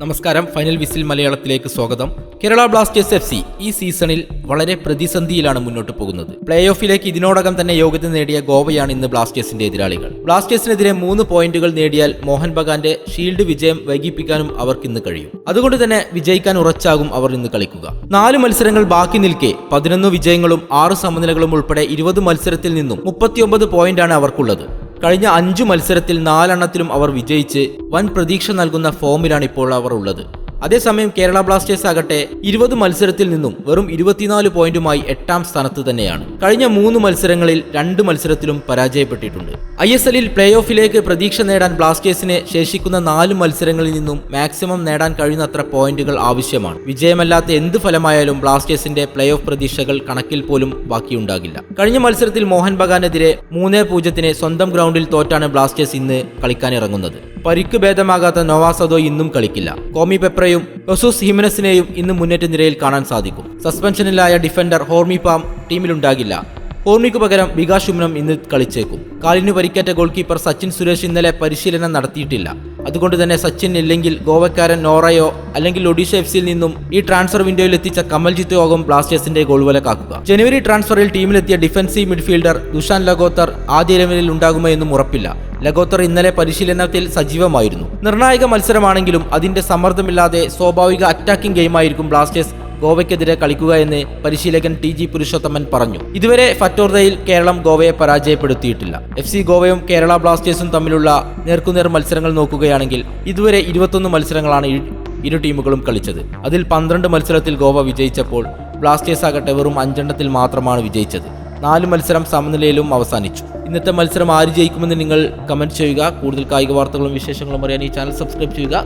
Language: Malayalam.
നമസ്കാരം. ഫൈനൽ വിസിൽ മലയാളത്തിലേക്ക് സ്വാഗതം. കേരള ബ്ലാസ്റ്റേഴ്സ് എഫ് സി ഈ സീസണിൽ വളരെ പ്രതിസന്ധിയിലാണ് മുന്നോട്ട് പോകുന്നത്. പ്ലേ ഓഫിലേക്ക് ഇതിനോടകം തന്നെ യോഗ്യത നേടിയ ഗോവയാണ് ഇന്ന് ബ്ലാസ്റ്റേഴ്സിന്റെ എതിരാളികൾ. ബ്ലാസ്റ്റേഴ്സിനെതിരെ മൂന്ന് പോയിന്റുകൾ നേടിയാൽ മോഹൻ ബഗാന്റെ ഷീൽഡ് വിജയം വൈകിപ്പിക്കാനും അവർക്ക് ഇന്ന് കഴിയും. അതുകൊണ്ട് തന്നെ വിജയിക്കാൻ ഉറച്ചാകും അവർ ഇന്ന് കളിക്കുക. നാല് മത്സരങ്ങൾ ബാക്കി നിൽക്കെ പതിനൊന്ന് വിജയങ്ങളും ആറ് സമനിലകളും ഉൾപ്പെടെ ഇരുപത് മത്സരത്തിൽ നിന്നും മുപ്പത്തിയൊമ്പത് പോയിന്റാണ് അവർക്കുള്ളത്. കഴിഞ്ഞ അഞ്ചു മത്സരത്തിൽ നാലെണ്ണത്തിലും അവർ വിജയിച്ച് വൻ പ്രതീക്ഷ നൽകുന്ന ഫോമിലാണ് ഇപ്പോൾ അവർ ഉള്ളത്. അതേസമയം കേരള ബ്ലാസ്റ്റേഴ്സ് ആകട്ടെ ഇരുപത് മത്സരത്തിൽ നിന്നും വെറും ഇരുപത്തിനാല് പോയിന്റുമായി എട്ടാം സ്ഥാനത്ത് തന്നെയാണ്. കഴിഞ്ഞ മൂന്ന് മത്സരങ്ങളിൽ രണ്ട് മത്സരത്തിലും പരാജയപ്പെട്ടിട്ടുണ്ട്. ഐ എസ് എല്ലിൽ പ്ലേ ഓഫിലേക്ക് പ്രതീക്ഷ നേടാൻ ബ്ലാസ്റ്റേഴ്സിന് ശേഷിക്കുന്ന നാല് മത്സരങ്ങളിൽ നിന്നും മാക്സിമം നേടാൻ കഴിയുന്നത്ര പോയിന്റുകൾ ആവശ്യമാണ്. വിജയമല്ലാത്ത എന്ത് ഫലമായാലും ബ്ലാസ്റ്റേഴ്സിന്റെ പ്ലേ ഓഫ് പ്രതീക്ഷകൾ കണക്കിൽ പോലും ബാക്കിയുണ്ടാകില്ല. കഴിഞ്ഞ മത്സരത്തിൽ മോഹൻ ബഗാനെതിരെ മൂന്നേ പൂജ്യത്തിന് സ്വന്തം ഗ്രൗണ്ടിൽ തോറ്റാണ് ബ്ലാസ്റ്റേഴ്സ് ഇന്ന് കളിക്കാനിറങ്ങുന്നത്. പരിക്ക് ഭേദമാകാത്ത നൊവാസദോ ഇന്നും കളിക്കില്ല. കോമി പെപ്രയും ഒസൂസ് ഹിമനസിനെയും ഇന്ന് മുന്നേറ്റ നിരയിൽ കാണാൻ സാധിക്കും. സസ്പെൻഷനിലായ ഡിഫൻഡർ ഹോർമി പാം ടീമിലുണ്ടാകില്ല. ഹോർമിക്ക് പകരം വികാസ് ശുമ്നം ഇന്ന് കളിച്ചേക്കും. കാലിന് പരിക്കേറ്റ ഗോൾ കീപ്പർ സച്ചിൻ സുരേഷ് ഇന്നലെ പരിശീലനം നടത്തിയിട്ടില്ല. അതുകൊണ്ട് തന്നെ സച്ചിൻ ഇല്ലെങ്കിൽ ഗോവക്കാരൻ നോറയോ അല്ലെങ്കിൽ ഒഡീഷ എഫ് സിയിൽ നിന്നും ഈ ട്രാൻസ്ഫർ വിൻഡോയിൽ എത്തിച്ച കമൽജിത്ത് യോഗം ബ്ലാസ്റ്റേഴ്സിന്റെ ഗോൾവല കാക്കുക. ജനുവരി ട്രാൻസ്ഫറിൽ ടീമിലെത്തിയ ഡിഫൻസീവ് മിഡ്ഫീൽഡർ ദുഷാൻ ലഗോത്തർ ആദ്യ ഇലവനിൽ ഉണ്ടാകുമോ എന്നും ഉറപ്പില്ല. ലഗോത്തർ ഇന്നലെ പരിശീലനത്തിൽ സജീവമായിരുന്നു. നിർണായക മത്സരമാണെങ്കിലും അതിന്റെ സമ്മർദ്ദമില്ലാതെ സ്വാഭാവിക അറ്റാക്കിംഗ് ഗെയിമായിരിക്കും ബ്ലാസ്റ്റേഴ്സ് ഗോവയ്ക്കെതിരെ കളിക്കുക എന്ന് പരിശീലകൻ ടി ജി പുരുഷോത്തമൻ പറഞ്ഞു. ഇതുവരെ ഫറ്റോർദയിൽ കേരളം ഗോവയെ പരാജയപ്പെടുത്തിയിട്ടില്ല. എഫ് സി ഗോവയും കേരള ബ്ലാസ്റ്റേഴ്സും തമ്മിലുള്ള നേർക്കുനേർ മത്സരങ്ങൾ നോക്കുകയാണെങ്കിൽ ഇതുവരെ ഇരുപത്തൊന്ന് മത്സരങ്ങളാണ് ഇരു- ടീമുകളും കളിച്ചത്. അതിൽ പന്ത്രണ്ട് മത്സരത്തിൽ ഗോവ വിജയിച്ചപ്പോൾ ബ്ലാസ്റ്റേഴ്സ് ആകട്ടെ വെറും അഞ്ചെണ്ണത്തിൽ മാത്രമാണ് വിജയിച്ചത്. നാല് മത്സരം സമനിലയിലും അവസാനിച്ചു. ഇന്നത്തെ മത്സരം ആര് ജയിക്കുമെന്ന് നിങ്ങൾ കമന്റ് ചെയ്യുക. കൂടുതൽ കായിക വാർത്തകളും വിശേഷങ്ങളും അറിയാൻ ഈ ചാനൽ സബ്സ്ക്രൈബ് ചെയ്യുക.